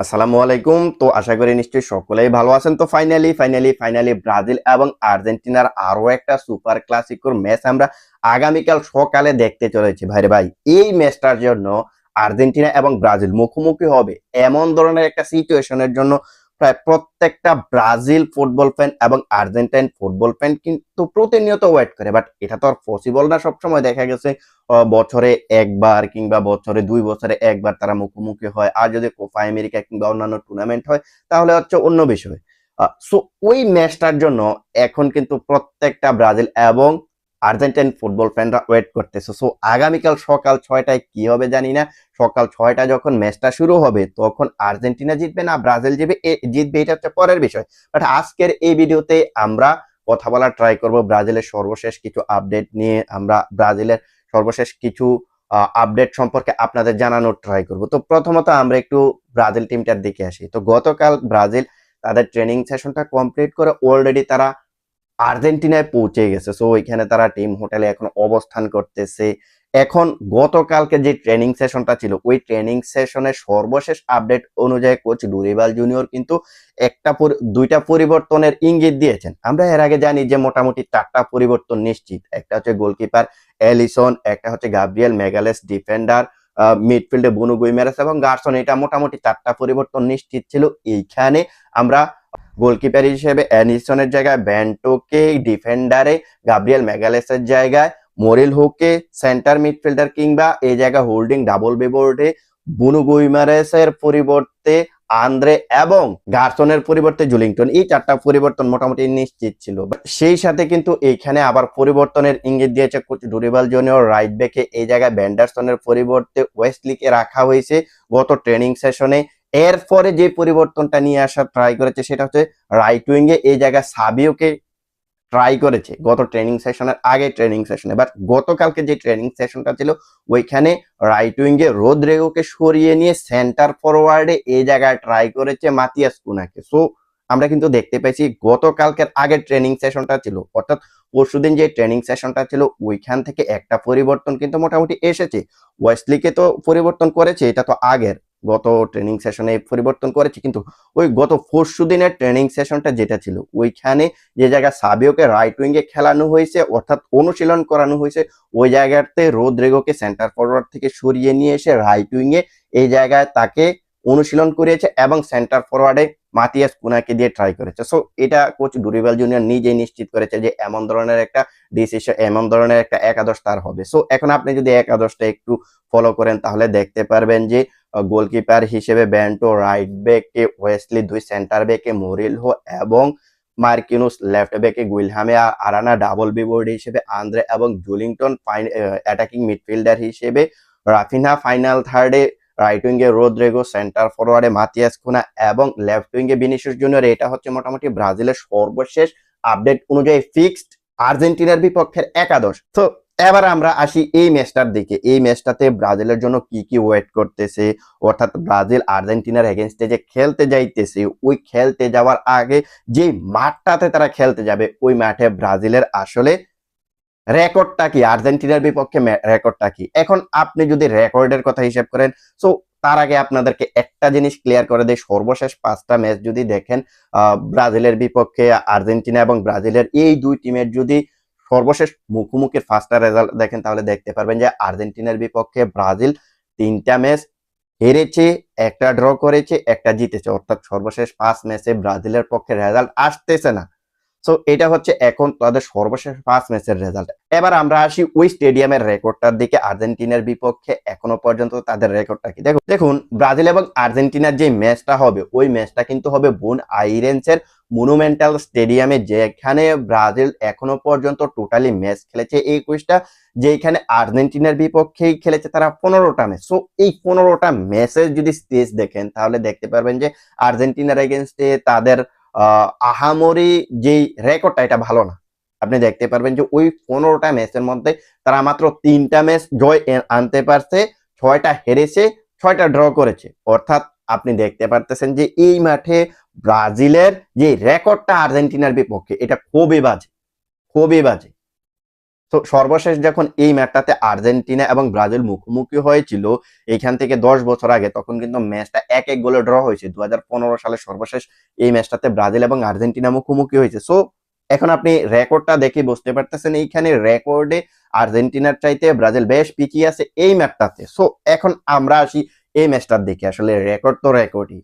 আসসালামু আলাইকুম। তো আশা করি নিশ্চয়ই সকলেই ভালো আছেন। তো ফাইনালি ফাইনালি ফাইনালি ব্রাজিল এবং আর্জেন্টিনার আরও একটা সুপার ক্লাসিকোর ম্যাচ আমরা আগামীকাল সকালে দেখতে চলেছি। ভাইরে ভাই, এই ম্যাচটার জন্য আর্জেন্টিনা এবং ব্রাজিল মুখোমুখি হবে এমন ধরনের একটা সিচুয়েশনের জন্য প্রায় প্রত্যেকটা ব্রাজিল ফুটবল ফ্যান এবং আর্জেন্টাইন ফুটবল ফ্যান কিন্তু প্রতিনিয়ত ওয়েট করে। বাট এটা তো আর পসিবল না। সবসময় দেখা গেছে বছরে একবার কিংবা বছরে দুই বছরে একবার তারা মুখোমুখি হয়। আর যদি কোপা আমেরিকা কিংবা অন্যান্য টুর্নামেন্ট হয়, তাহলে হচ্ছে অন্য বিষয়। সো ওই ম্যাচটার জন্য এখন কিন্তু প্রত্যেকটা ব্রাজিল এবং আর্জেন্টাইন ফুটবল ফ্যানরা ওয়েট করতেছে। সো আগামীকাল সকাল ছয়টায় কি হবে জানি না। সকাল ছয়টা যখন ম্যাচটা শুরু হবে, তখন আর্জেন্টিনা জিতবে না, ব্রাজিল জিতবে জিতবে, এটা হচ্ছে পরের বিষয়। বাট আজকের এই ভিডিওতে আমরা কথা বলার ট্রাই করব। ব্রাজিলের সর্বশেষ কিছু আপডেট নিয়ে আমরা ব্রাজিলের সর্বশেষ কিছু আপডেট সম্পর্কে আপনাদের জানানোর ট্রাই করব। তো প্রথমত আমরা একটু ব্রাজিল টিমটার দিকে আসি। তো গতকাল ব্রাজিল তাদের ট্রেনিং সেশনটা কমপ্লিট করে অলরেডি তারা আর্জেন্টিনায় পৌঁছে গেছে। সো ওইখানে তারা টিম হোটেলে এখন অবস্থান করতেছে। এখন গতকালকে যে ট্রেনিং সেশনটা ছিল, ওই ট্রেনিং সেশনের সর্বশেষ আপডেট অনুযায়ী কোচ ডুরিবাল জুনিয়র কিন্তু একটা দুইটা পরিবর্তনের ইঙ্গিত দিয়েছেন। আমরা এর আগে জানি যে মোটামুটি চারটা পরিবর্তন নিশ্চিত। একটা হচ্ছে গোলকিপার এলিসন, একটা হচ্ছে গাব্রিয়েল মেগালেস, ডিফেন্ডার মিডফিল্ডে বুনু গুইমেরাস এবং গার্সন। এটা মোটামুটি চারটা পরিবর্তন নিশ্চিত ছিল এইখানে। আমরা গোলকিপার হিসেবে অ্যানিসনের জায়গায়, ব্যান্টোকে, ডিফেন্ডারে, গাব্রিয়েল মেগালেসের জায়গায়, মোরিল হোকে সেন্টার মিডফিল্ডার কিংবা এই জায়গায় হোল্ডিং ডাবল বিবোর্ডে বুনু গুইমারেসের পরিবর্তে আন্দ্রে এবং গার্সনের পরিবর্তে জুলিংটন, এই চারটা পরিবর্তন মোটামুটি নিশ্চিত ছিল। সেই সাথে কিন্তু এইখানে আবার পরিবর্তনের ইঙ্গিত দিয়েছে কোচ ডুরিবাল জুনিয়র রাইট ব্যাকে এই জায়গায় ব্যান্ডারসনের পরিবর্তে ওয়েস্টলিকে রাখা হয়েছে গত ট্রেনিং সেশনে এরপরে যে পরিবর্তনটা নিয়ে আসার ট্রাই করেছে সেটা হচ্ছে রাইট উইঙ্গে এই জায়গায় সাবিওকে ট্রাই করেছে গত ট্রেনিং সেশনের আগে ট্রেনিং সেশনে বাট গতকালকে যে ট্রেনিং সেশনটা ছিল, ওইখানে রাইট উইঙ্গে রোদ্রেগোকে সরিয়ে নিয়ে সেন্টার ফরওয়ার্ডে এই জায়গায় ট্রাই করেছে মাতিয়াস কুনাকে। সো আমরা কিন্তু দেখতে পেয়েছি গতকালকের আগের ট্রেনিং সেশনটা ছিল, অর্থাৎ পরশুদিন যে ট্রেনিং সেশনটা ছিল, ওইখান থেকে একটা পরিবর্তন কিন্তু মোটামুটি এসেছে। ওয়েস্টলিকে তো পরিবর্তন করেছে, এটা তো আগের। গত ট্রেনিং সেশনে পরিবর্তন করেছে, কিন্তু ওই গত পরশু দিনের ট্রেনিং সেশনটা যেটা ছিল, ওইখানে যে জায়গায় সাবিওকে রাইট উইঙ্গে খেলানো হয়েছে, অর্থাৎ অনুশীলন করানো হয়েছে, ওই জায়গাতে রোদ্রেগোকে সেন্টার ফরওয়ার্ড থেকে সরিয়ে নিয়ে এসে রাইট উইঙ্গে এই জায়গায় তাকে অনুশীলন করিয়েছে এবং সেন্টার ফরওয়ার্ডে মাতিয়াস কুনাকে দিয়ে ট্রাই করেছে। সো এটা কোচ ডুরিবাল জুনিয়র নিজেই নিশ্চিত করেছে যে এমন ধরনের একটা ডিসিশন এমন ধরনের একটা একাদশ তার হবে। সো এখন আপনি যদি একাদশটা একটু ফলো করেন, তাহলে দেখতে পারবেন যে গোলকিপার হিসেবে ব্যান্টো রাইট ব্যাকে ওয়েস্টলি দুই সেন্টার ব্যাকে মোরিলহো এবং মার্কিনুস লেফট ব্যাকে গুইলহামে আরানা ডাবল বিবোর্ড হিসেবে, আন্দ্রে এবং জুলিংটন অ্যাটাকিং মিডফিল্ডার হিসেবে, রাফিনা ফাইনাল থার্ডে, রাইট উইঙ্গে রোদ্রেগো, সেন্টার ফরওয়ার্ডে মাতিয়াস খুনা এবং লেফট উইঙ্গে বিনিশিয়াস জুনিয়র। এটা হচ্ছে মোটামুটি ব্রাজিলের সর্বশেষ আপডেট অনুযায়ী ফিক্সড আর্জেন্টিনার বিপক্ষের একাদশ। তো এবার আমরা আসি এই ম্যাচটার দিকে। এই ম্যাচটাতে ব্রাজিলের জন্য কি কি ওয়েট করতেছে? অর্থাৎ ব্রাজিল আর্জেন্টিনার এগেনস্টে যে খেলতে যাইতেছে, ওই খেলতে যাওয়ার আগে যে মাঠটাতে তারা খেলতে যাবে, ওই মাঠে ব্রাজিলের আসলে রেকর্ডটা কি? আর্জেন্টিনার বিপক্ষে রেকর্ডটা কি? এখন আপনি যদি রেকর্ডের কথা হিসাব করেন সো তার আগে আপনাদেরকে একটা জিনিস ক্লিয়ার করে দেয় সর্বশেষ পাঁচটা ম্যাচ যদি দেখেন ব্রাজিলের বিপক্ষে আর্জেন্টিনা এবং ব্রাজিলের এই দুই টিমের যদি সর্বশেষ মুখোমুখির ফার্স্টটা রেজাল্ট দেখেন, তাহলে দেখতে পারবেন যে আর্জেন্টিনার বিপক্ষে ব্রাজিল তিনটা ম্যাচ হেরেছে, একটা ড্র করেছে, একটা জিতেছে। অর্থাৎ সর্বশেষ পাঁচ ম্যাচে ব্রাজিলের পক্ষে রেজাল্ট আসতেছে না। সো এটা হচ্ছে এখন তাদের সর্বশেষ পাঁচ ম্যাচের রেজাল্ট এবার আমরা আসি ওই স্টেডিয়ামের রেকর্ডটার দিকে। আর্জেন্টিনার বিপক্ষে এখনও পর্যন্ত তাদের রেকর্ডটা কি? দেখুন দেখুন, ব্রাজিল এবং আর্জেন্টিনার যে ম্যাচটা হবে, ওই ম্যাচটা কিন্তু হবে বোন আইরেন্সের মনুমেন্টাল স্টেডিয়ামে যেখানে ব্রাজিল এখনও পর্যন্ত টোটালি ম্যাচ খেলেছে এই কুইজটা যেখানে আর্জেন্টিনার বিপক্ষেই খেলেছে তারা পনেরোটা ম্যাচ সো এই পনেরোটা ম্যাচের যদি স্টেজ দেখেন তাহলে দেখতে পারবেন যে আর্জেন্টিনার এগেনস্টে তাদের আহ, আহামরি যেই রেকর্ডটা এটা ভালো না। আপনি দেখতে পারবেন যে ওই পনেরোটা ম্যাচের মধ্যে তারা মাত্র তিনটা ম্যাচ জয় আনতে পারছে ছয়টা হেরেছে ছয়টা ড্র করেছে। অর্থাৎ আপনি দেখতে পারতেছেন যে এই মাঠে ব্রাজিলের যে রেকর্ডটা আর্জেন্টিনার বিপক্ষে, এটা খুবই বাজে খুবই বাজে। তো সর্বশেষ যখন এই ম্যাচটাতে আর্জেন্টিনা এবং ব্রাজিল মুখোমুখি হয়েছিল এইখান থেকে দশ বছর আগে, তখন কিন্তু ম্যাচটা এক এক গোলে ড্র হয়েছে। দু হাজার পনেরো সালে সর্বশেষ এই ম্যাচটাতে ব্রাজিল এবং আর্জেন্টিনা মুখোমুখি হয়েছে। সো এখন আপনি রেকর্ডটা দেখে বুঝতে পারতেছেন এইখানে রেকর্ডে আর্জেন্টিনার চাইতে ব্রাজিল বেশ পিছিয়ে আছে এই ম্যাচটাতে। সো এখন আমরা আসি এই ম্যাচটার দিকে আসলে রেকর্ড তো রেকর্ডই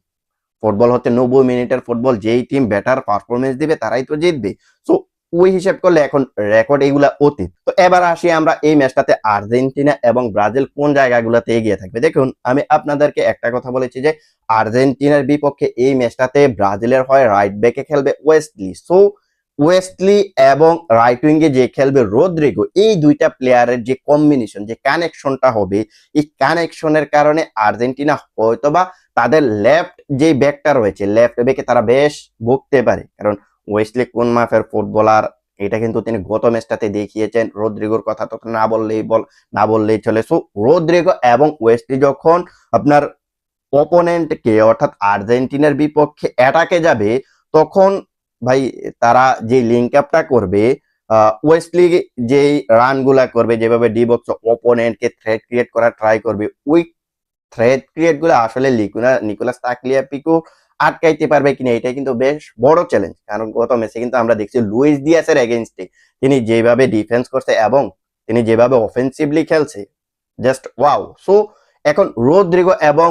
ফুটবল হচ্ছে নব্বই মিনিটের ফুটবল যেই টিম বেটার পারফরমেন্স দিবে, তারাই তো জিতবে। সো ওই হিসাব করলে এখন রেকর্ড এইগুলা অতীত। তো এবার আসি আমরা এই ম্যাচটাতে আর্জেন্টিনা এবং ব্রাজিল কোন জায়গাগুলোতে এগিয়ে থাকবে। দেখুন, আমি আপনাদেরকে একটা কথা বলেছি যে, আর্জেন্টিনার বিপক্ষে এই ম্যাচটাতে ব্রাজিলের হয় রাইট ব্যাকে খেলবে ওয়েস্টলি সো ওয়েস্টলি এবং রাইট উইঙ্গে যে খেলবে রোদ্রিগো এই দুইটা প্লেয়ারের যে কম্বিনেশন যে কানেকশনটা হবে, এই কানেকশনের কারণে আর্জেন্টিনা হয়তোবা তাদের লেফট যে ব্যাকটা রয়েছে লেফট ব্যাকে তারা বেশ ভুগতে পারে। কারণ ওয়েস্টলি কোন মাফের ফুটবলার এটা কিন্তু তিনি গত ম্যাচটাতে দেখিয়েছেন রোদ্রিগোর কথা তো না বললেই বল, না বললেই চলে। সো রোদ্রিগো এবং ওয়েস্টলি যখন আপনার অপোনেন্টকে অর্থাৎ আর্জেন্টিনার বিপক্ষে অ্যাটাকে যাবে, তখন ভাই, তারা যে লিঙ্ক আপটা করবে ওয়েস্টলি যেই রানগুলা করবে, যেভাবে ডি বক্স অপোনেন্টকে থ্রেট ক্রিয়েট করার ট্রাই করবে, ওই থ্রেট ক্রিয়েটগুলো আসলে লিকুনা, নিকোলাস তাকলিয়া পিকো আটকাইতে পারবে কিনা এটা কিন্তু বেশ বড় চ্যালেঞ্জ কারণ গত ম্যাচে কিন্তু আমরা দেখছি লুইস দিয়াসের এগেনস্টে তিনি যেভাবে ডিফেন্স করছে এবং তিনি যেভাবে অফেন্সিভলি খেলছে জাস্ট ওয়াও সো এখন রোদ্রিগো এবং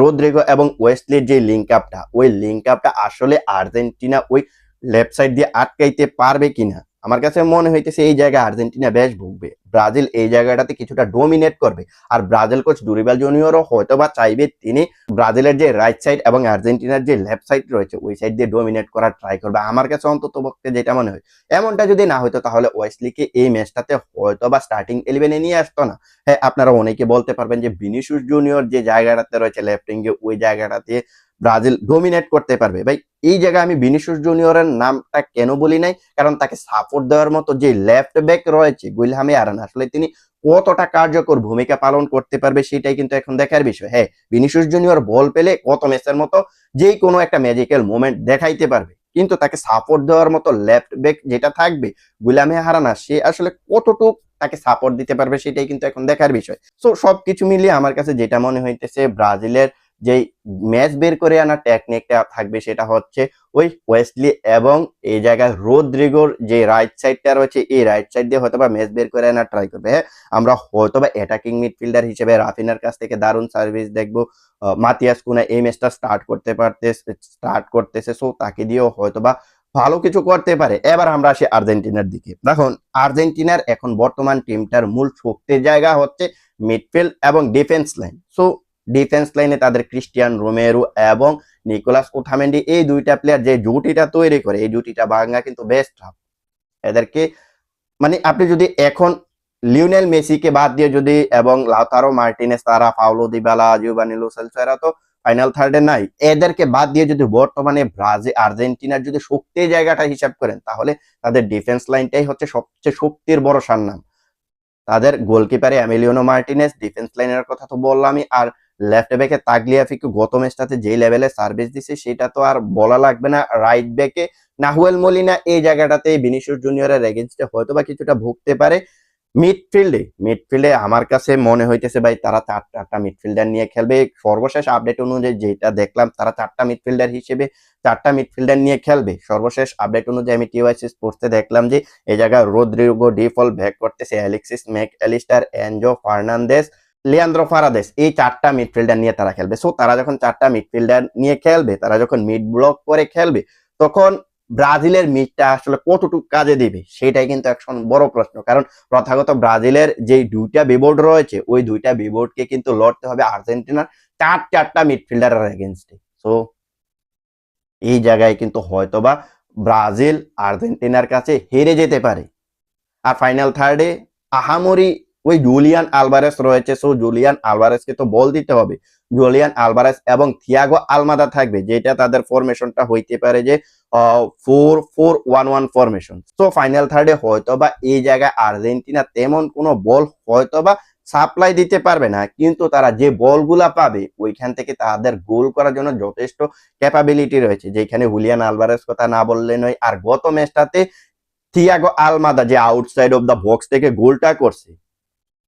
রোদ্রিগো এবং ওয়েস্টলির যে লিঙ্ক আপটা ওই লিঙ্ক আপটা আসলে আর্জেন্টিনা ওই লেফট সাইড দিয়ে আটকাইতে পারবে কিনা? আমার কাছে মনে হইতেছে এই জায়গায় আর্জেন্টিনা বেশ ভুগবে। ব্রাজিল এই জায়গাটাতে কিছুটা ডোমিনেট করবে। আর ব্রাজিল কোচ ডুরিবাল জুনিয়রও হয়তো বা চাইবে তিনি ব্রাজিলের যে রাইট সাইড এবং আর্জেন্টিনার যে লেফট সাইড রয়েছে, ওই সাইড দিয়ে ডোমিনেট করার ট্রাই করবে। আমার কাছে অন্তত পক্ষে যেটা মনে হয়, এমনটা যদি না হতো তাহলে ওয়েস্টলিকে এই ম্যাচটাতে হয়তো বা স্টার্টিং ইলেভেনে নিয়ে আসতো না। হ্যাঁ আপনারা অনেকে বলতে পারবেন যে বিনিশুস জুনিয়র যে জায়গাটাতে রয়েছে লেফট উইঙ্গে ওই জায়গাটাতে ব্রাজিল ডোমিনেট করতে পারবে। ভাই, এই জায়গায় আমি বিনিশুস জুনিয়রের নামটা কেন বলি নাই? কারণ তাকে সাপোর্ট দেওয়ার মতো যে লেফট ব্যাক রয়েছে, গুইলহামে আরান, আসলে তিনি কতটা কার্যকর ভূমিকা পালন করতে পারবে সেটাই কিন্তু এখন দেখার বিষয়। হ্যাঁ বিনিশুস জুনিয়র বল পেলে কত ম্যাচের মতো যে কোনো একটা ম্যাজিক্যাল মোমেন্ট দেখাইতে পারবে। কিন্তু তাকে সাপোর্ট দেওয়ার মতো লেফট ব্যাক যেটা থাকবে গুলামে হারানা সে আসলে কতটুক তাকে সাপোর্ট দিতে পারবে সেটাই কিন্তু এখন দেখার বিষয়। সো সবকিছু মিলিয়ে আমার কাছে যেটা মনে হইতেছে, ব্রাজিলের যেই ম্যাচ বের করে আনা টেকনিকটা থাকবে সেটা হচ্ছে ওই ওয়েস্টলি এবং এই জায়গায় রোদ্রিগোর যে রাইট সাইডটা রয়েছে, এই রাইট সাইড দিয়ে হয়তোবা ম্যাচ বের করে আনার ট্রাই করবে। হ্যাঁ আমরা হয়তোবা অ্যাটাকিং মিডফিল্ডার হিসেবে রাফিনার কাছ থেকে দারুণ সার্ভিস দেখব। মাতিয়াস কুনা এই ম্যাচটা স্টার্ট করতে পারতে স্টার্ট করতেছে সো তাকে দিয়েও হয়তোবা ভালো কিছু করতে পারে। এবার আমরা আসি আর্জেন্টিনার দিকে। দেখুন, আর্জেন্টিনার এখন বর্তমান টিমটার মূল শক্তির জায়গা হচ্ছে মিডফিল্ড এবং ডিফেন্স লাইন সো ডিফেন্স লাইনে তাদের ক্রিস্টিয়ান রোমেরো এবং নিকোলাস ওথামেন্ডি এই দুইটা প্লেয়ার যে জুটিটা তৈরি করে, এই জুটিটা ভাঙা কিন্তু বেস্ট টাফ এদেরকে মানে আপনি যদি এখন লিওনেল মেসিকে বাদ দিয়ে যদি এবং লাউতারো মার্টিনেস তারা Paulo Dybala Giovani Lo Celso তো ফাইনাল থার্ডে নাই, এদেরকে বাদ দিয়ে যদি বর্তমানে ব্রাজিল, আর্জেন্টিনার যদি শক্তির জায়গাটা হিসাব করেন, তাহলে তাদের ডিফেন্স লাইনটাই হচ্ছে সবচেয়ে শক্তির বড় নাম তাদের গোলকিপারে অ্যামিলিওনো মার্টিনেস ডিফেন্স লাইনের কথা তো বললামই, আর লেফট ব্যাকে তাগলিয়াফিকে গত ম্যাচটাতে যে লেভেলে সার্ভিস দিছে, সেটা তো আর বলা লাগবে না। রাইট ব্যাকে নাহুয়েল মলিনা এই জায়গাটাতে বিনিশুর জুনিয়রের এগেনস্টে হয়তো বা কিছুটা ভুগতে পারে। মিডফিল্ডে মিডফিল্ডে আমার কাছে মনে হইতেছে ভাই, তারা চার চারটা মিডফিল্ডার নিয়ে খেলবে। সর্বশেষ আপডেট অনুযায়ী যেটা দেখলাম, তারা চারটা মিডফিল্ডার হিসেবে চারটা মিডফিল্ডার নিয়ে খেলবে। সর্বশেষ আপডেট অনুযায়ী আমি টিওয়াইসি স্পোর্টসে দেখলাম যে, এই জায়গায় রোদ্রিগো ডিফল ব্যাক করতেছে Alexis Mac Allister Enzo Fernandez Leandro Paredes এই চারটা মিডফিল্ডার নিয়ে তারা খেলবে। সো তারা যখন চারটা মিডফিল্ডার নিয়ে খেলবে, তারা যখন মিড ব্লক করে খেলবে, তখন ব্রাজিলের মিডটা আসলে কতটুকু কাজে দিবে সেটাই কিন্তু এখন বড় প্রশ্ন। কারণ প্রথাগত ব্রাজিলের যে দুইটা বিবোর্ড রয়েছে, ওই দুইটা বিবোর্ডকে কিন্তু লড়তে হবে আর্জেন্টিনার চার চারটা মিডফিল্ডারের এগেনস্টে সো এই জায়গায় কিন্তু হয়তোবা ব্রাজিল আর্জেন্টিনার কাছে হেরে যেতে পারে। আর ফাইনাল থার্ডে আহামরি ওই জুলিয়ান আলভারেস রয়েছে, সো জুলিয়ান আলভারেসকে তো বল দিতে হবে। জুলিয়ান আলভারেস এবং থিয়াগো আলমাদা থাকবে, যেটা তাদের ফরমেশনটা হইতে পারে যে four four one one formation তো ফাইনাল থার্ডে হয়তো বা এই জায়গায় আর্জেন্টিনা তেমন কোনো বল হয়তো বা সাপ্লাই দিতে পারবে না, কিন্তু তারা যে বলগুলা পাবে, ওইখান থেকে তাদের গোল করার জন্য যথেষ্ট ক্যাপাবিলিটি রয়েছে। যেখানে হুলিয়ান আলভারেস কথা না বললে নয়, আর গত ম্যাচটাতে থিয়াগো আলমাদা যে আউটসাইড অফ দ্য বক্স থেকে গোলটা করছে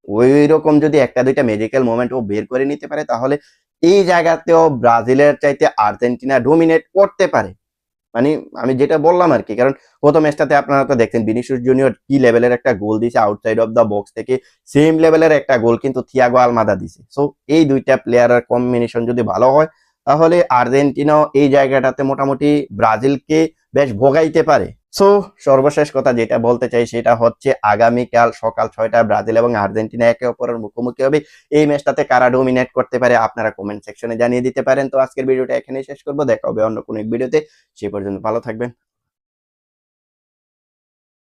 ওই রকম যদি একটা দুইটা ম্যাজিক্যাল মোমেন্ট ও বের করে নিতে পারে, তাহলে এই জায়গাতেও ব্রাজিলের চাইতে আর্জেন্টিনা ডোমিনেট করতে পারে। মানে আমি যেটা বললাম আর কি, কারণ গত ম্যাচটাতে আপনারা তো দেখছেন বিনিসিয়াস জুনিয়র কি লেভেলের একটা গোল দিছে আউটসাইড অফ দ্য বক্স থেকে সেম লেভেলের একটা গোল কিন্তু থিয়াগো আলমাদা দিছে। সো এই দুইটা প্লেয়ারের কম্বিনেশন যদি ভালো হয়, তাহলে আর্জেন্টিনাও এই জায়গাটাতে মোটামুটি ব্রাজিলকে বেশ ভোগাইতে পারে। সো সর্বশেষ কথা যেটা বলতে চাই সেটা হচ্ছে আগামীকাল সকাল ছয়টা ব্রাজিল এবং আর্জেন্টিনা একে অপরের মুখোমুখি হবে। এই ম্যাচটাতে কারা ডোমিনেট করতে পারে আপনারা কমেন্ট সেকশনে জানিয়ে দিতে পারেন। তো আজকের ভিডিওটা এখানেই শেষ করব। দেখা হবে অন্য কোনো ভিডিওতে। সে পর্যন্ত ভালো থাকবেন।